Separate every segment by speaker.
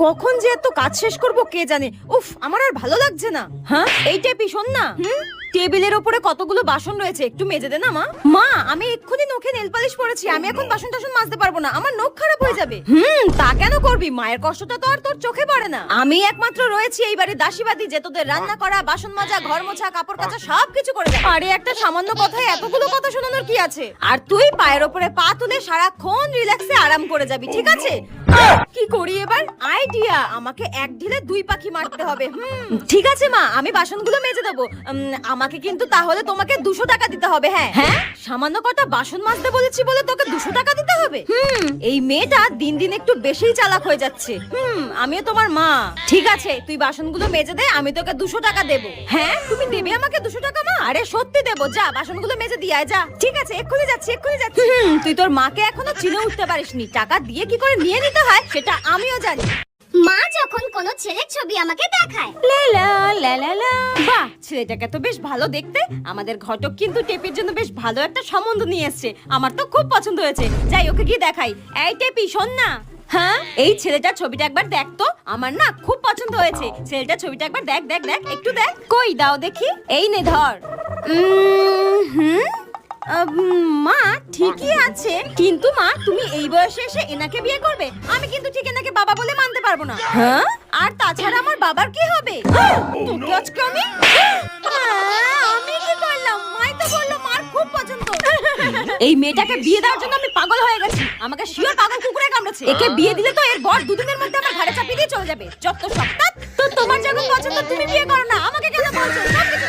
Speaker 1: কখন যে এত কাজ শেষ করব কে জানে? উফ আমার আর ভালো লাগছে না। হ্যাঁ? এইটা পিছন না। হুম? টেবিলের ওপরে কতগুলো বাসন রয়েছে? একটু মেজে দে না, মা। মা, আমি এক্ষুনি নখে নেল পালিশ পরেছি। আমি এখন বাসন টাসন মাজতে পারব না। আমার নখ খারাপ হয়ে যাবে। হুম, তা কেন করবি? মায়ের কষ্টটা তো আর তোর চোখে পড়ে না। আমি একমাত্র রয়েছি এই বাড়ির দাসীবাদী যে তোদের রান্না করা, বাসন মাজা, ঘর মোছা, কাপড় কাচা সব কিছু করে দেয় আরে, একটা সামান্য কথায় এতগুলো কথা শোনানোর কি আছে? আর তুই পায়ের ওপরে পা তুলে সারাক্ষণ রিল্যাক্সে আরাম করে যাবি, ঠিক আছে? কি করি এবার? আইডিয়া আমাকে এক ঢিলে দুই পাখি মারতে হবে। হুম, ঠিক আছে, মা। আমি বাসনগুলো মেজে দেবো। আমাকে কিন্তু তাহলে তোমাকে দুশো টাকা দিতে হবে হ্যাঁ। হ্যাঁ? সামান্য কটা বাসন মাজতে বলেছি বলে তোকে দুশো টাকা দিতে হবে? হুম। এই মেয়েটা দিন দিন একটু বেশিই চালাক হয়ে যাচ্ছে। হুম আমিও তোমার মা। ঠিক আছে। তুই বাসনগুলো মেজে দে আমি তোকে দুশো টাকা দেবো। হ্যাঁ? তুমি দেবে আমাকে দুশো টাকা মা? আরে সত্যি দেবো যা বাসনগুলো মেজে দিয়ে আয় যা। ঠিক আছে এক্ষুনি যাচ্ছি এক্ষুনি যাচ্ছি। হুম। তুই তোর মাকে এখনও চিনে উঠতে পারিসনি। টাকা দিয়ে কি করে নিয়ে নিতে হয় সেটা আমিও জানি।
Speaker 2: মা যখন কোনো ছেলের ছবি আমাকে দেখায়।
Speaker 1: লা লা লা লা। বাহ, ছেলেটাকে তো বেশ ভালো দেখতে। আমাদের ঘটক কিন্তু টেপির জন্য বেশ ভালো একটা সম্বন্ধ নিয়ে এসেছে। আমার তো খুব পছন্দ হয়েছে। যাই, ওকে গিয়ে দেখাই। এই টেপি, শোন না। হ্যাঁ? এই ছেলেটার ছবিটা একবার দেখ তো। আমার না খুব পছন্দ হয়েছে। ছেলেটার ছবিটা একবার দেখ দেখ দেখ। একটু দেখ। কই, দাও দেখি। এই নে, ধর। হুম? মা ঠিকই আছে কিন্তু মা তুমি এই বয়সে এসে এনাকে বিয়ে করবে? আমি কিন্তু ঠিক এনাকে বাবা বলে মানতে পারব না। হ্যাঁ? আর তাছাড়া আমার বাবার কি হবে? তোকে আজকে আমি আমি কি করলাম? মাই তো বলল মার খুব পছন্দ। এই মেয়েটাকে বিয়ে দেওয়ার জন্য আমি পাগল হয়ে গেছি। আমাকে শিওর পাগল কুকুরে কামড়েছে একে বিয়ে দিলে তো এর বর দুদিনের মধ্যে আমার ঘাড়ে চাপিয়ে দিয়ে চলে যাবে। যত সপ্তাহ তো তোমার যখন পছন্দ তুমি বিয়ে করো না আমাকে কেন বলছো? সব কিছু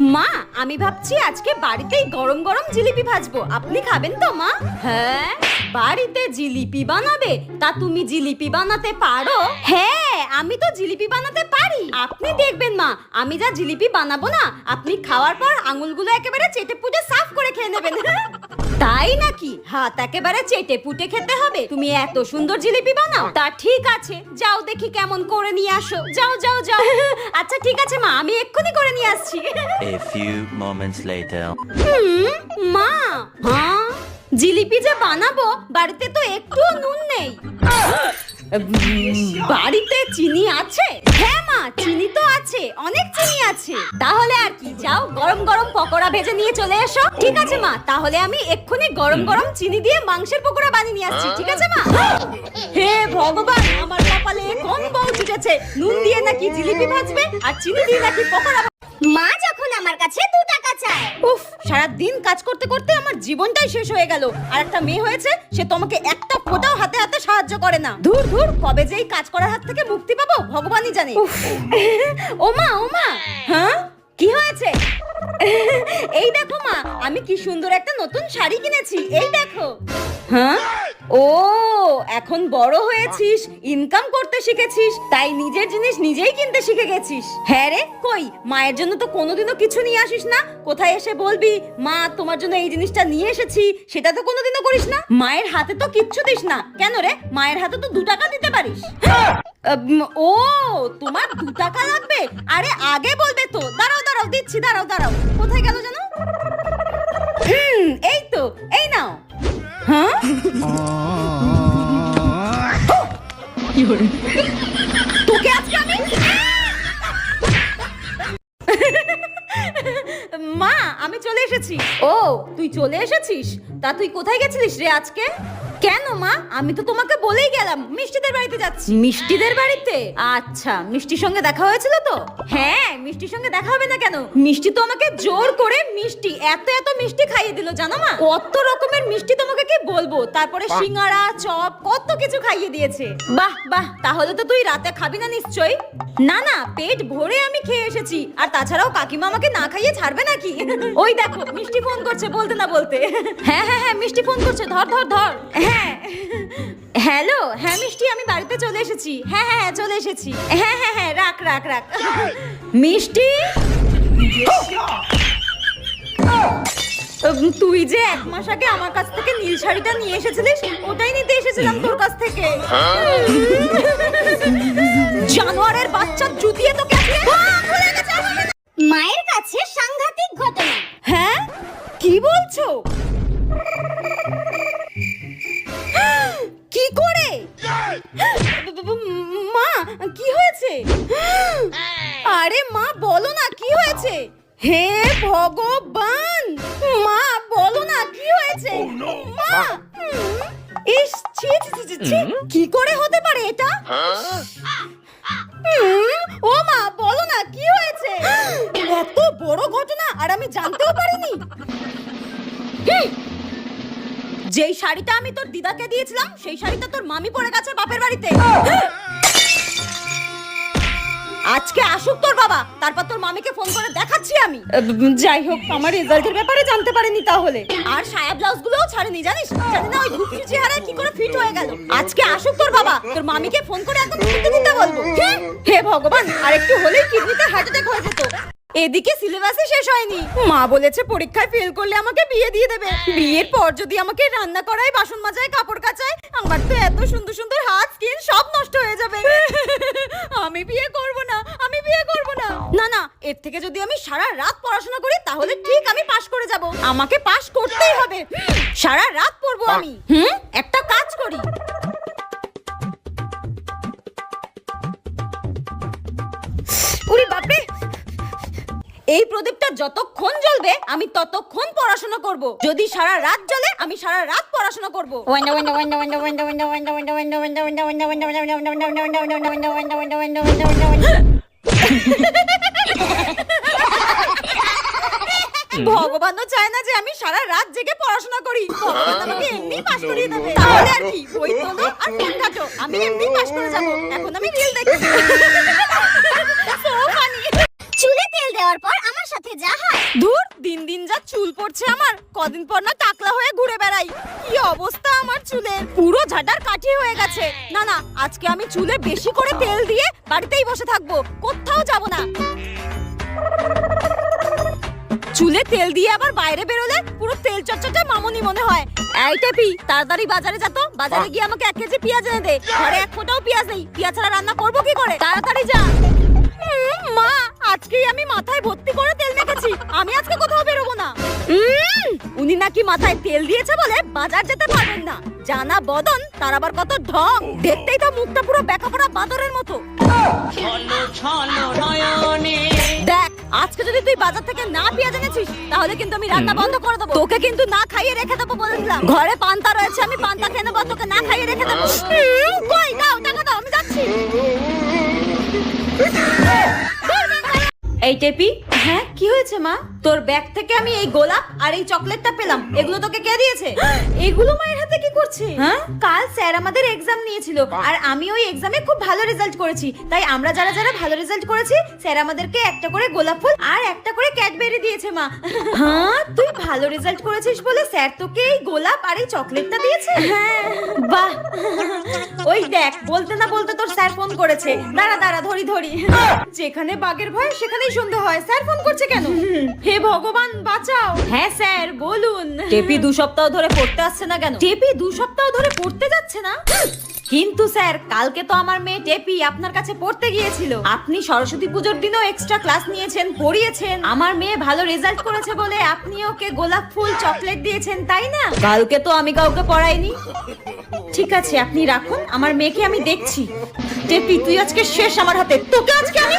Speaker 1: মা, আমি ভাবছি আজকে বাড়িতেই গরম গরম জিলিপি ভাজবো। আপনি খাবেন তো, মা? হ্যাঁ বাড়িতে জিলিপি বানাবে? তা তুমি জিলিপি বানাতে পারো? হ্যাঁ আমি তো জিলিপি বানাতে পারি। আপনি দেখবেন, মা, আমি যা জিলিপি বানাবো না, আপনি খাওয়ার পর আঙুলগুলো একেবারে চেটে পুজো সাফ করে খেয়ে নেবেন। তাই নাকি? হাত একেবারে চেটে পুটে খেতে হবে। তুমি এত সুন্দর জিলিপি বানাও। তা ঠিক আছে। যাও দেখি কেমন করে নিয়ে আসো। যাও যাও যাও। আচ্ছা ঠিক আছে মা। আমি এক্ষুনি করে নিয়ে আসছি।
Speaker 3: A few moments later.
Speaker 1: হুম, মা। হ্যাঁ? জিলিপি যে বানাবো বাড়িতে তো একটু নুন নেই। বাড়িতে চিনি আছে? হ্যাঁ মা। চিনি তো আছে, অনেক চিনি আছে। তাহলে আর কি, যাও গরম গরম পকোড়া ভেজে নিয়ে চলে এসো। ঠিক আছে, মা, তাহলে আমি এক্ষুনি গরম গরম চিনি দিয়ে মাংসের পকোড়া বানিয়ে নিয়ে আসছি, ঠিক আছে, মা? হে ভগবান, আমার কপালে কম বউ জুটেছে? নুন দিয়ে নাকি জিলিপি ভাজবে, আর চিনি দিয়ে নাকি পকোড়া
Speaker 2: মা যখন আমার কাছে দু চায়।
Speaker 1: উফ সারা দিন কাজ করতে করতে আমার জীবনটাই শেষ হয়ে গেল। আর একটা মেয়ে হয়েছে সে তোমাকে একটা ফোঁটাও হাতে হাতে সাহায্য করে না। ধুর ধুর কবে যে এই কাজ করার হাত থেকে মুক্তি পাবো ভগবানই জানে। ওমা ওমা হ্যাঁ? কি হয়েছে? এই দেখো মা আমি কি সুন্দর একটা নতুন শাড়ি কিনেছি এই দেখো। হ্যাঁ? ও, এখন বড় হয়েছিস ইনকাম করতে শিখেছিস, তাই নিজের জিনিস নিজেই কিনতে শিখে গেছিস। হ্যাঁ রে, কই? মায়ের জন্য তো কোনোদিনও কিছু নিয়ে আসিস না? কোথায় এসে বলবি, মা, তোমার জন্য এই জিনিসটা নিয়ে এসেছি, সেটা তো কোনোদিনও করিস না? মায়ের হাতে তো কিচ্ছু দিস না। কেন রে? মায়ের হাতে তো দু টাকা দিতে পারিস। ও, তোমার দু টাকা লাগবে? আরে, আগে বলবে তো। দাঁড়াও দাঁড়াও, দিচ্ছি, দাঁড়াও দাঁড়াও। কোথায় গেল জানো মা আমি চলে এসেছি। ও। তুই চলে এসেছিস? তা তুই কোথায় গেছিলিস রে আজকে? কেন মা? আমি তো তোমাকে বলেই গেলাম মিষ্টিদের বাড়িতে যাচ্ছি। মিষ্টিদের বাড়িতে? আচ্ছা মিষ্টির সঙ্গে দেখা হয়েছিল তো? হ্যাঁ মিষ্টির সঙ্গে দেখা হবে না কেন? মিষ্টি তো আমাকে জোর করে মিষ্টি এত এত মিষ্টি খাইয়ে দিল জানো মা? কত রকমের মিষ্টি তোমাকে কি বলব? তারপরে সিঙ্গারা চপ কত কিছু খাইয়ে দিয়েছে। বাহ বাহ তাহলে তো তুই রাতে খাবি না নিশ্চয়ই? না না পেট ভরে আমি খেয়ে এসেছি। আর তাছাড়াও কাকিমা আমাকে না খাইয়ে ছাড়বে নাকি? ওই দেখো মিষ্টি ফোন করছে বলতে না বলতে। হ্যাঁ হ্যাঁ হ্যাঁ মিষ্টি ফোন করছে ধর ধর ধর। হ্যাঁ। হ্যালো হ্যাঁ মিষ্টি আমি বাড়িতে চলে এসেছি। হ্যাঁ হ্যাঁ হ্যাঁ, চলে এসেছি। হ্যাঁ হ্যাঁ হ্যাঁ রাখ রাখ রাখ। মিষ্টি? তুই যে এক মাস আগে আমার কাছ থেকে নীল শাড়িটা নিয়ে এসেছিলিস ওটাই নিতে এসেছিলাম তোর কাছ থেকে। জানোয়ারের বাচ্চা জুতিয়ে তোকে মনে-
Speaker 2: মায়ের কাছে সাংঘাতিক ঘটনা।
Speaker 1: হ্যাঁ? কি বলছো? আরে মা বলো না কি হয়েছে? হে ভগবান! মা বলো না কি হয়েছে? মা! ইস ছি ছি ছি, ছি ছি কি করে হতে পারে এটা? ও মা বলো না কি হয়েছে? এত বড় ঘটনা আর আমি জানতেও পারিনি। যেই শাড়িটা আমি তোর দিদাকে দিয়েছিলাম সেই শাড়িটা তোর মামি পরে গেছে বাপের বাড়িতে। আজকে আসুক তোর বাবা তারপর তোর মামিকে ফোন করে দেখাচ্ছি আমি। যাই হোক আমার রেজাল্টের ব্যাপারে জানতে পারেনি তাহলে। আর সায়া ব্লাউজ গুলোও ছাড়েনি জানিস? জানি না ওই ঘুপি চেহারায় কি করে ফিট হয়ে গেল। আজকে আসুক তোর বাবা তোর মামিকে ফোন করে একদম ফিরতে দিতে বলব হে ভগবান আর একটু হলেই কিডনিতে হার্ট অ্যাটাক হয়ে যেত। এদিকে সিলেবাসই শেষ হয়নি। মা বলেছে পরীক্ষায় ফেল করলে আমাকে বিয়ে দিয়ে দেবে। বিয়ের পর যদি আমাকে রান্না করায় বাসন মাজায় কাপড় কাচায় আমার তো এত সুন্দর সুন্দর হাত স্কিন সব নষ্ট হয়ে যাবে। আমি বিয়ে করব না আমি বিয়ে করব না। না না এর থেকে যদি আমি সারা রাত পড়াশোনা করি তাহলে ঠিক আমি পাশ করে যাব। আমাকে পাশ করতেই হবে। সারা রাত পড়ব আমি। হুম? একটা কাজ করি। উরি বাপরে! এই প্রদীপটা যতক্ষণ জ্বলবে আমি ততক্ষণ পড়াশোনা করব যদি সারা রাত জ্বলে আমি সারা রাত পড়াশোনা করব ভগবানও চায় না যে আমি সারা রাত জেগে পড়াশোনা করি ভগবান আমাকে এমনি পাশ করিয়ে দেবে তাহলে আর কি বই তোলো আর ফোন ঘাটো আমি এমনি পাশ করে যাব এখন আমি রিল দেখি
Speaker 2: দেওয়ার পর আমার সাথে যা হয়।
Speaker 1: ধুর দিন দিন যা চুল পড়ছে আমার। কদিন পর না টাকলা হয়ে ঘুরে বেড়াই। কি অবস্থা আমার চুলের? পুরো ঝাঁটার কাঠি হয়ে গেছে। না না আজকে আমি চুলে বেশি করে তেল দিয়ে বাড়িতেই বসে থাকব। কোথাও যাব না। চুলে তেল দিয়ে আবার বাইরে বেরোলে পুরো তেল চটচটে মামুনি মনে হয়। এই টেপি তাড়াতাড়ি বাজারে যা তো। বাজারে গিয়ে আমাকে এক কেজি পেঁয়াজ এনে দে। ঘরে এক ফোঁটাও পেঁয়াজ নেই। পেঁয়াজ ছাড়া রান্না করব কি করে? তাড়াতাড়ি যা। মা, আজকেই আমি মাথায় ভর্তি করে তেল মেখেছি। আমি আজকে কোথাও বেরোবো না। উনি নাকি মাথায় তেল দিয়েছে বলে বাজার যেতে পারবেন না। জানা বদন, তার আবার কত ঢং। দেখতেই তো মুখটা পুরো বেকাপড়া বাদরের মতো। দেখ, আজকে যদি তুই বাজার থেকে না পেঁয়াজ এনেছিস, তাহলে কিন্তু আমি রান্না বন্ধ করে দেবো। তোকে কিন্তু না খাইয়ে রেখে দেবো বলে দিলাম ঘরে পান্তা রয়েছে, আমি পান্তা খেয়ে নেব তোকে না খাইয়ে রেখে দেবো। এই টেপি হ্যাঁ কি হয়েছে মা? তোর ব্যাগ থেকে আমি এই গোলাপ আর এই চকলেটটা পেলাম। এগুলো তোকে কে দিয়েছে? এগুলো মায়ের হাতে কি করছে? হ্যাঁ? কাল স্যার আমাদের এক্সাম নিয়েছিল। আর আমি ওই এক্সামে খুব ভালো রেজাল্ট করেছি। তাই আমরা যারা যারা ভালো রেজাল্ট করেছি স্যার আমাদেরকে একটা করে গোলাপ ফুল আর একটা করে ক্যাডবেরি দিয়েছে মা। হ্যাঁ? তুই ভালো রেজাল্ট করেছিস বলে স্যার তোকে এই গোলাপ আর এই চকলেটটা দিয়েছে? হ্যাঁ। বাহ। ওই দেখ বলতে না বলতে তোর স্যার ফোন করেছে। দাঁড়া দাঁড়া ধরি ধরি। যেখানে বাঘের ভয় সেখানেই সন্ধে হয়। স্যার ফোন করছে কেন? হে ভগবান বাঁচাও। হ্যাঁ স্যার বলুন। টেপি দু সপ্তাহ ধরে পড়তে আসছে না কেন? টেপি দু সপ্তাহ ধরে পড়তে যাচ্ছে না? কিন্তু স্যার কালকে তো আমার মেয়ে টেপি আপনার কাছে পড়তে গিয়েছিল। আপনি সরস্বতী পুজোর দিনও এক্সট্রা ক্লাস নিয়েছেন পড়িয়েছেন। আমার মেয়ে ভালো রেজাল্ট করেছে বলে আপনি ওকে গোলাপ ফুল চকলেট দিয়েছেন তাই না? কালকে তো আমি কাউকে পড়াইনি। ঠিক আছে আপনি রাখুন আমার মেয়েকে আমি দেখছি। টেপি তুই আজকে শেষ আমার হাতে তোকে আজকে আমি